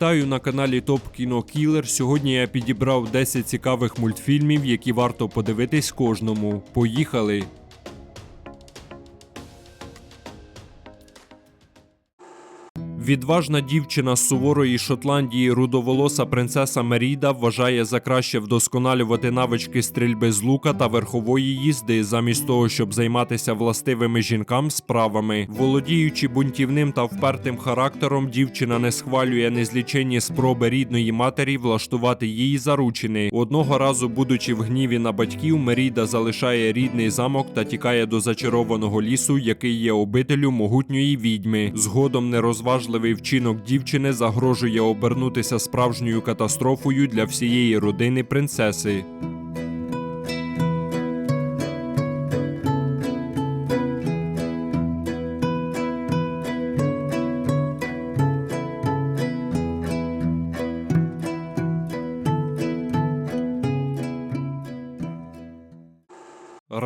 Вітаю на каналі Топ Кіно Кілер. Сьогодні я підібрав 10 цікавих мультфільмів, які варто подивитись кожному. Поїхали! Відважна дівчина з суворої Шотландії, рудоволоса принцеса Меріда вважає за краще вдосконалювати навички стрільби з лука та верхової їзди, замість того, щоб займатися властивими жінкам справами. Володіючи бунтівним та впертим характером, дівчина не схвалює незліченні спроби рідної матері влаштувати її заручини. Одного разу, будучи в гніві на батьків, Меріда залишає рідний замок та тікає до зачарованого лісу, який є обителю могутньої відьми. Згодом нерозважливий вчинок дівчини загрожує обернутися справжньою катастрофою для всієї родини принцеси.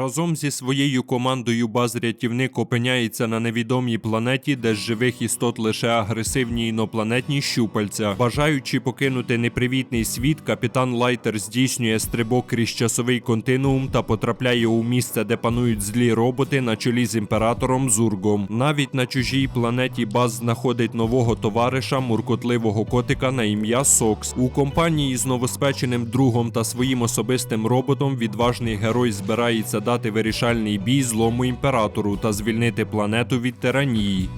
Разом зі своєю командою баз-рятівник опиняється на невідомій планеті, де з живих істот лише агресивні інопланетні щупальця. Бажаючи покинути непривітний світ, капітан Лайтер здійснює стрибок крізь часовий континуум та потрапляє у місце, де панують злі роботи на чолі з імператором Зургом. Навіть на чужій планеті баз знаходить нового товариша, муркотливого котика на ім'я Сокс. У компанії з новоспеченим другом та своїм особистим роботом відважний герой збирається дати вирішальний бій злому імператору та звільнити планету від тиранії.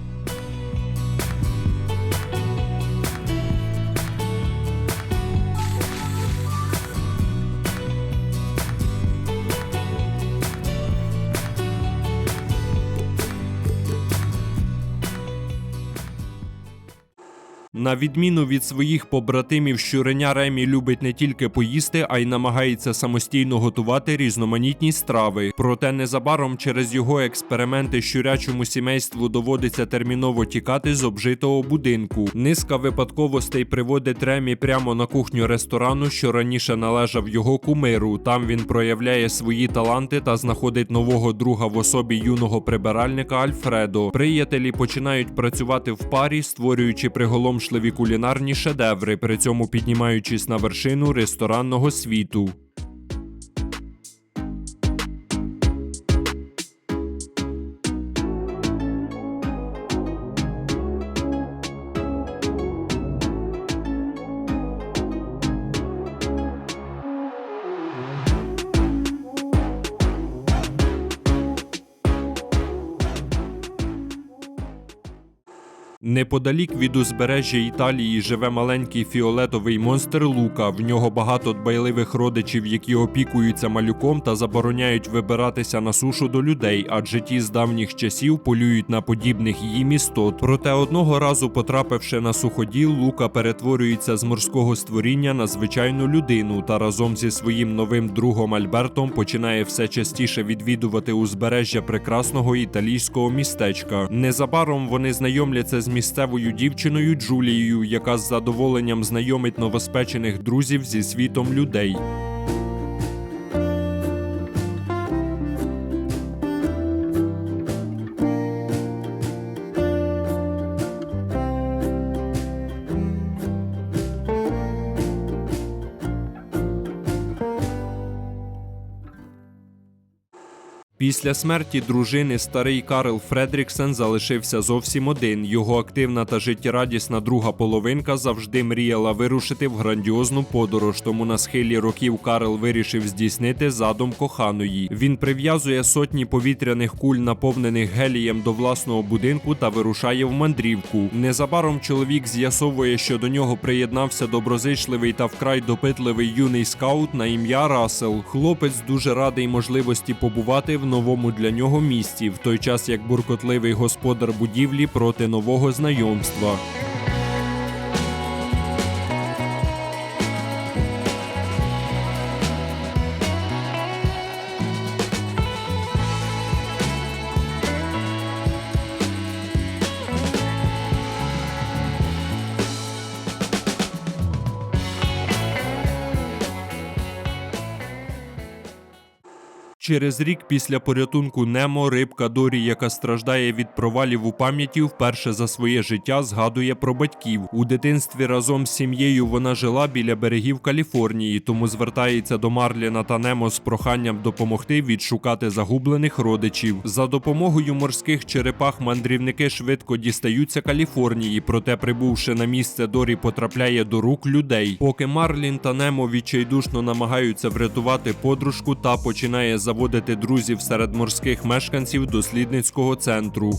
На відміну від своїх побратимів, щуреня Ремі любить не тільки поїсти, а й намагається самостійно готувати різноманітні страви. Проте незабаром через його експерименти щурячому сімейству доводиться терміново тікати з обжитого будинку. Низка випадковостей приводить Ремі прямо на кухню ресторану, що раніше належав його кумиру. Там він проявляє свої таланти та знаходить нового друга в особі юного прибиральника Альфредо. Приятелі починають працювати в парі, створюючи приголомшливі кулінарні шедеври, при цьому піднімаючись на вершину ресторанного світу. Неподалік від узбережжя Італії живе маленький фіолетовий монстр Лука. В нього багато дбайливих родичів, які опікуються малюком та забороняють вибиратися на сушу до людей, адже ті з давніх часів полюють на подібних їм істот. Проте одного разу, потрапивши на суходіл, Лука перетворюється з морського створіння на звичайну людину та разом зі своїм новим другом Альбертом починає все частіше відвідувати узбережжя прекрасного італійського містечка. Незабаром вони знайомляться з місцевою дівчиною Джулією, яка з задоволенням знайомить новоспечених друзів зі світом людей. Після смерті дружини старий Карл Фредріксен залишився зовсім один. Його активна та життєрадісна друга половинка завжди мріяла вирушити в грандіозну подорож. Тому на схилі років Карл вирішив здійснити задум коханої. Він прив'язує сотні повітряних куль, наповнених гелієм до власного будинку, та вирушає в мандрівку. Незабаром чоловік з'ясовує, що до нього приєднався доброзичливий та вкрай допитливий юний скаут на ім'я Рассел. Хлопець дуже радий можливості побувати в новому для нього місці, в той час як буркотливий господар будівлі проти нового знайомства. Через рік після порятунку Немо рибка Дорі, яка страждає від провалів у пам'яті, вперше за своє життя згадує про батьків. У дитинстві разом з сім'єю вона жила біля берегів Каліфорнії, тому звертається до Марліна та Немо з проханням допомогти відшукати загублених родичів. За допомогою морських черепах мандрівники швидко дістаються Каліфорнії, проте прибувши на місце, Дорі потрапляє до рук людей. Поки Марлін та Немо відчайдушно намагаються врятувати подружку та починає заводити друзів серед морських мешканців дослідницького центру.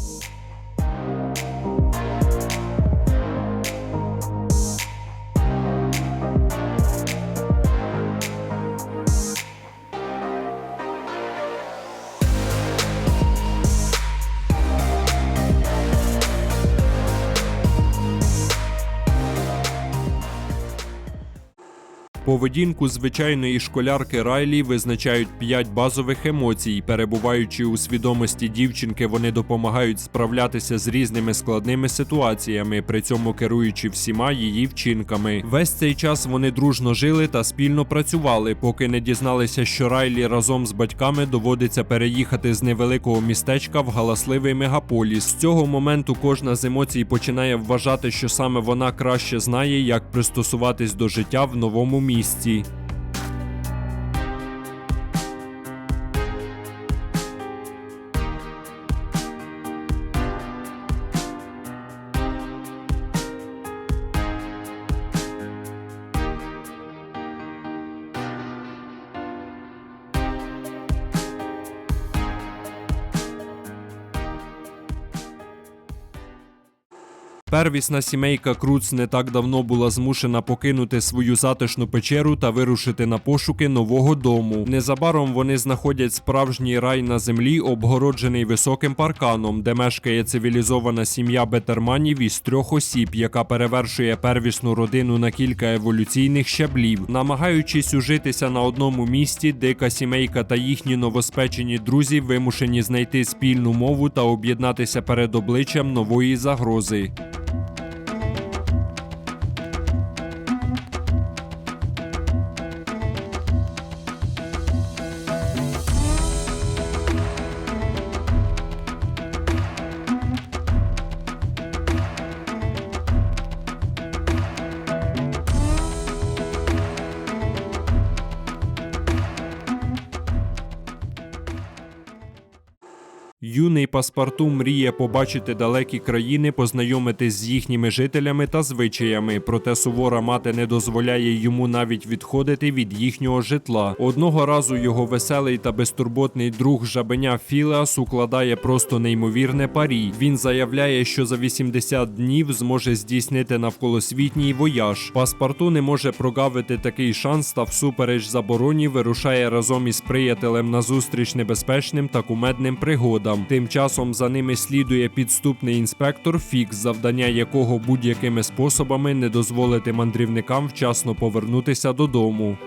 Поведінку звичайної школярки Райлі визначають п'ять базових емоцій. Перебуваючи у свідомості дівчинки, вони допомагають справлятися з різними складними ситуаціями, при цьому керуючи всіма її вчинками. Весь цей час вони дружно жили та спільно працювали, поки не дізналися, що Райлі разом з батьками доводиться переїхати з невеликого містечка в галасливий мегаполіс. З цього моменту кожна з емоцій починає вважати, що саме вона краще знає, як пристосуватись до життя в новому місті. 200 Первісна сімейка Круц не так давно була змушена покинути свою затишну печеру та вирушити на пошуки нового дому. Незабаром вони знаходять справжній рай на землі, обгороджений високим парканом, де мешкає цивілізована сім'я Бетерманів із трьох осіб, яка перевершує первісну родину на кілька еволюційних щаблів. Намагаючись ужитися на одному місці, дика сімейка та їхні новоспечені друзі вимушені знайти спільну мову та об'єднатися перед обличчям нової загрози. you Юний паспорту мріє побачити далекі країни, познайомитись з їхніми жителями та звичаями, проте сувора мати не дозволяє йому навіть відходити від їхнього житла. Одного разу його веселий та безтурботний друг жабеня Філеас укладає просто неймовірне парі. Він заявляє, що за 80 днів зможе здійснити навколосвітній вояж. Паспорту не може прогавити такий шанс та всупереч забороні вирушає разом із приятелем на зустріч небезпечним та кумедним пригодам. Тим часом за ними слідує підступний інспектор Фікс, завдання якого будь-якими способами не дозволити мандрівникам вчасно повернутися додому.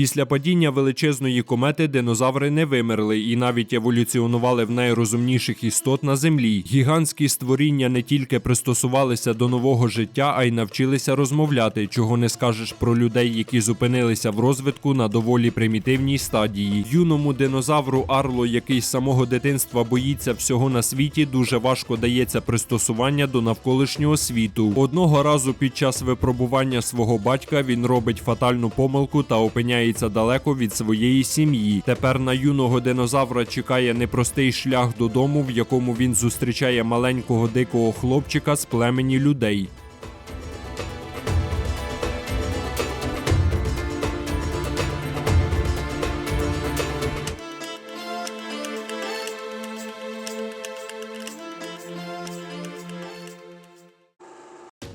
Після падіння величезної комети динозаври не вимерли і навіть еволюціонували в найрозумніших істот на землі. Гігантські створіння не тільки пристосувалися до нового життя, а й навчилися розмовляти, чого не скажеш про людей, які зупинилися в розвитку на доволі примітивній стадії. Юному динозавру Арло, який з самого дитинства боїться всього на світі, дуже важко дається пристосування до навколишнього світу. Одного разу під час випробування свого батька він робить фатальну помилку та опиняється далеко від своєї сім'ї. Тепер на юного динозавра чекає непростий шлях додому, в якому він зустрічає маленького дикого хлопчика з племені людей.